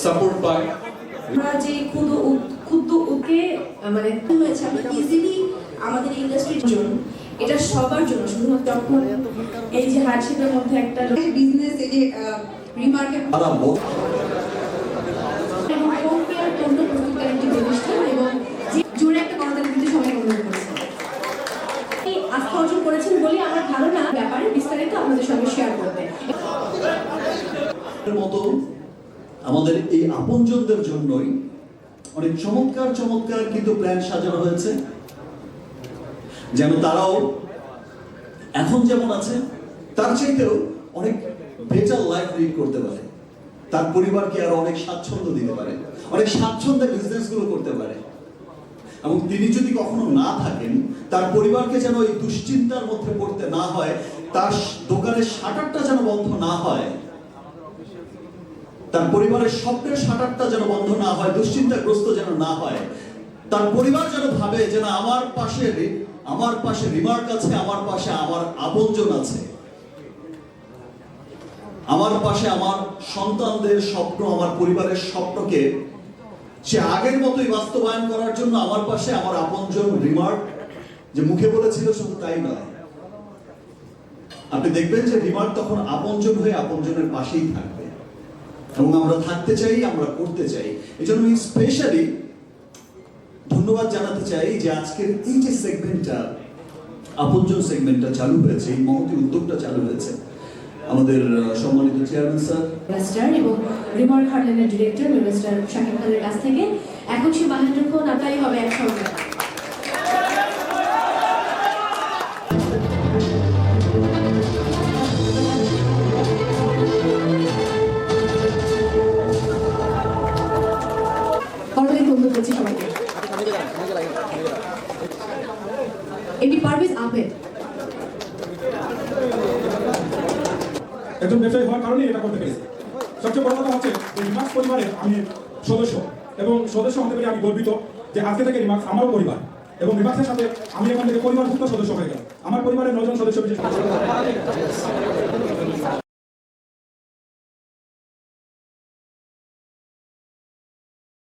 Support পায় আমরা যে ক্ষুদ্র ক্ষুদ্র উদ্যোগে মানে হয়েছে আমরা ইজিলি আমাদের ইন্ডাস্ট্রির জন্য এটা সবার জন্য শুধুমাত্র যখন এই যে হার্ডশিপের মধ্যে একটা বিজনেস এই যে রিমার্কে মতো আমাদের এই আপনজনদের জন্যই অনেক চমৎকার চমৎকার কিন্তু প্ল্যান সাজানো হয়েছে। যেন তারাও এখন যেমন আছে, তার চাইতেও অনেক বেটার লাইফ লিড করতে পারে। তার পরিবারকে আরও অনেক স্বাচ্ছন্দ্য দিতে পারে, অনেক স্বাচ্ছন্দ্যে বিজনেসগুলো করতে পারে। এবং তিনি যদি কখনো না থাকেন, তার পরিবারকে যেন এই দুশ্চিন্তার মধ্যে পড়তে না হয়, তার দোকানের শাটারটা যেন বন্ধ না হয় তার পরিবারের স্বপ্নের শাটারটা যেন বন্ধ না হয়, দুশ্চিন্তাগ্রস্ত যেন না হয়, তার পরিবার যেন ভাবে যে না, আমার পাশে আমার পাশে রিমার্ক আছে, আমার পাশে আমার আপনজন আছে। আমার পাশে আমার সন্তানদের স্বপ্ন, আমার পরিবারের স্বপ্নকে সে আগের মতোই বাস্তবায়ন করার জন্য আমার পাশে আমার আপনজন রিমার্ক, যে মুখে বলেছিল শুধু তাই নয়। আপনি দেখবেন যে রিমার্ক তখন আপনজন হয়ে আপনজনের পাশেই থাকবে। এবং আমরা থাকতে চাই, আমরা করতে চাই। এই জন্য স্পেশালি ধন্যবাদ জানাতে চাই যে আজকের এই যে সেগমেন্টটা আপনজন সেগমেন্টটা চালু হয়েছে, এই মহতি উদ্যোগটা চালু হয়েছে, আমাদের সম্মানিত চেয়ারম্যান স্যার মিস্টার এবং রিমার্ক হার্ডল্যান্ডের ডিরেক্টর মিস্টার শাকিব খানের কাছ থেকে। এখন সে বাহাত্তর নাতাই হবে করতালি এটি পারভেজ আহমেদ। একজন ব্যবসায়ী হওয়ার কারণে এটা করতে পেরেছি। সবচেয়ে বড় কথা হচ্ছে যে রিমাক্স পরিবারের আমি সদস্য এবং সদস্য হতে পেরে আমি গর্বিত যে আজকে থেকে রিমাক্স আমারও পরিবার এবং রিমাক্সের সাথে আমি এখান থেকে পরিবারভুক্ত সদস্য হয়ে গেলাম। আমার পরিবারের নজন সদস্য বিশেষ